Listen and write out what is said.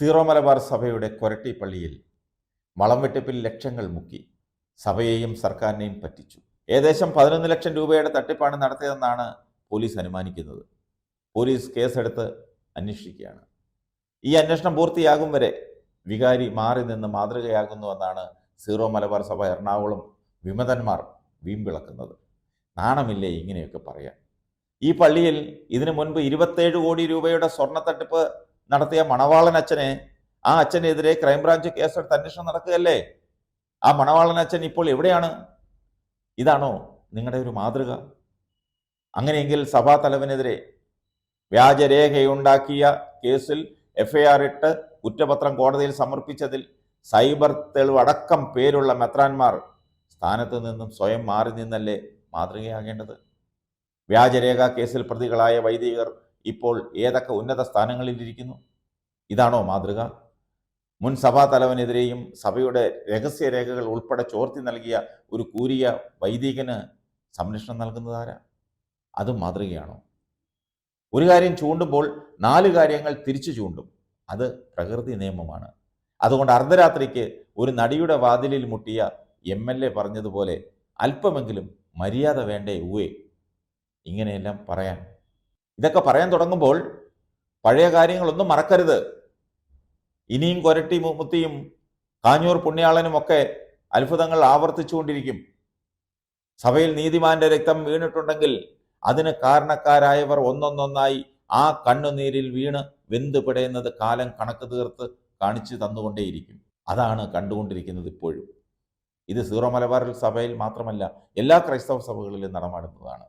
Zero Malabar സഭയുടെ കൊരട്ടി പള്ളിയിൽ വെട്ടിപ്പിൽ ലക്ഷങ്ങൾ മുക്കി. സഭയെയും സർക്കാരിനെയും പറ്റിച്ചു. ഏകദേശം പതിനൊന്ന് ലക്ഷം രൂപയുടെ തട്ടിപ്പാണ് നടത്തിയതെന്നാണ് പോലീസ് അനുമാനിക്കുന്നത്. പോലീസ് കേസെടുത്ത് അന്വേഷിക്കുകയാണ്. ഈ അന്വേഷണം പൂർത്തിയാകും വരെ വികാരി മാറി നിന്ന് മാതൃകയാകുന്നുവെന്നാണ് സീറോ മലബാർ സഭ എറണാകുളം വിമതന്മാർ വീമ്പിളക്കുന്നത്. നാണമില്ലേ ഇങ്ങനെയൊക്കെ പറയാൻ? ഈ പള്ളിയിൽ ഇതിനു മുൻപ് ഇരുപത്തേഴ് കോടി രൂപയുടെ സ്വർണ തട്ടിപ്പ് നടത്തിയ മണവാളൻ അച്ഛനെ ആ അച്ഛനെതിരെ ക്രൈംബ്രാഞ്ച് കേസെടുത്ത് അന്വേഷണം നടക്കുകയല്ലേ? ആ മണവാളൻ അച്ഛൻ ഇപ്പോൾ എവിടെയാണ്? ഇതാണോ നിങ്ങളുടെ ഒരു മാതൃക? അങ്ങനെയെങ്കിൽ സഭാ തലവനെതിരെ വ്യാജരേഖയുണ്ടാക്കിയ കേസിൽ എഫ് ഐ ആർ ഇട്ട് കുറ്റപത്രം കോടതിയിൽ സമർപ്പിച്ചതിൽ സൈബർ തെളിവടക്കം പേരുള്ള മെത്രാന്മാർ സ്ഥാനത്ത് നിന്നും സ്വയം മാറി നിന്നല്ലേ മാതൃകയാകേണ്ടത്? വ്യാജരേഖ കേസിൽ പ്രതികളായ വൈദികർ ഇപ്പോൾ ഏതൊക്കെ ഉന്നത സ്ഥാനങ്ങളിലിരിക്കുന്നു? ഇതാണോ മാതൃക? മുൻ സഭാ തലവനെതിരെയും സഭയുടെ രഹസ്യ രേഖകൾ ഉൾപ്പെടെ ചോർത്തി നൽകിയ ഒരു കൂരിയ വൈദികന് സംരക്ഷണം നൽകുന്നതാരാ അതും മാതൃകയാണോ? ഒരു കാര്യം ചൂണ്ടുമ്പോൾ നാല് കാര്യങ്ങൾ തിരിച്ചു ചൂണ്ടും. അത് പ്രകൃതി നിയമമാണ്. അതുകൊണ്ട് അർദ്ധരാത്രിക്ക് ഒരു നടിയുടെ വാതിലിൽ മുട്ടിയ എം എൽ എ പറഞ്ഞതുപോലെ അല്പമെങ്കിലും മര്യാദ വേണ്ടേ ഊവേ? ഇങ്ങനെയെല്ലാം പറയാൻ ഇതൊക്കെ പറയാൻ തുടങ്ങുമ്പോൾ പഴയ കാര്യങ്ങളൊന്നും മറക്കരുത്. ഇനിയും കൊരട്ടി മുത്തിയും കാഞ്ഞൂർ പുണ്യാളനും ഒക്കെ അത്ഭുതങ്ങൾ ആവർത്തിച്ചുകൊണ്ടിരിക്കും. സഭയിൽ നീതിമാന്റെ രക്തം വീണിട്ടുണ്ടെങ്കിൽ അതിന് കാരണക്കാരായവർ ഒന്നൊന്നൊന്നായി ആ കണ്ണുനീരിൽ വീണ് വെന്ത് പിടയുന്നത് കാലം കണക്ക് തീർത്ത് കാണിച്ചു തന്നുകൊണ്ടേയിരിക്കും. അതാണ് കണ്ടുകൊണ്ടിരിക്കുന്നത് ഇപ്പോഴും. ഇത് സീറോ മലബാറിൽ സഭയിൽ മാത്രമല്ല എല്ലാ ക്രൈസ്തവ സഭകളിലും നടമാടുന്നതാണ്.